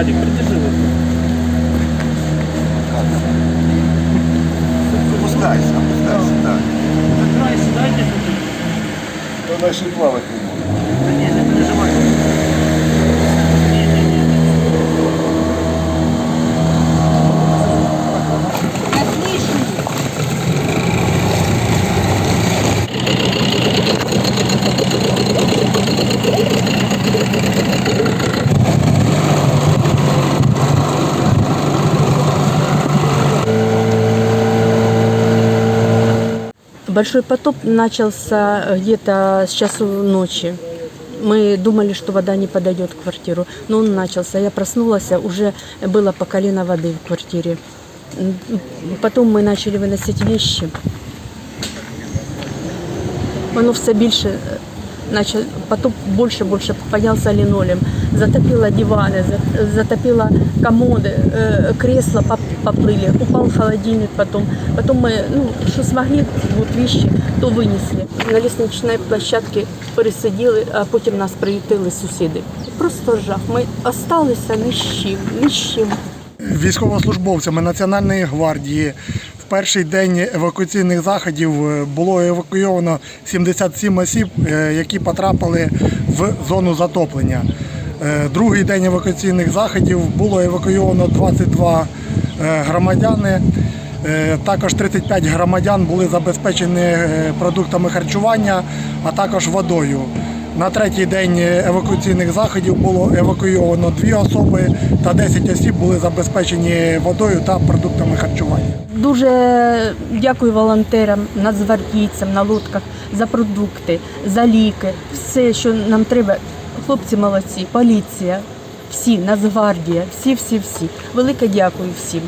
Вадик, придержи вот. Опускайся, опускайся, так. На край сідайте тут. То наші плавати не можна. Та ні, не переживай. Ні, Большой потоп начался э, где-то с часу ночи. Мы думали, что вода не подойдет в квартиру, но он начался. Я проснулась, а уже было по колено воды в квартире. М, Потом мы начали выносить вещи. Воно все більше е, начал, потоп більше більше піднявся лінолеум. Затопило дивани, за- затопило комоди, е, кресла поп- поплыли, упал холодильник потом. Потом мы, ну, что смогли, вот вещи, то вынесли. На лісничній площадці пересиділи, а потім нас приютили сусіди. Просто жах. Ми осталися ні з чим, ні з чим. військовослужбовцями Національної гвардії. Перший день евакуаційних заходів е, було евакуйовано 77 осіб, е, які потрапили в зону затоплення. Е, Другий день евакуаційних заходів було евакуйовано 22 е, громадяни. Також 35 громадян були забезпечені продуктами харчування, а також водою. На третій день евакуаційних заходів було евакуйовано дві особи та 10 осіб були забезпечені водою та продуктами харчування. Дуже дякую волонтерам, нацгвардійцям на лодках за продукти, за ліки, все, що нам треба. Хлопці молодці, поліція, всі, Нацгвардія, всі, всі, всі. Велике дякую всім.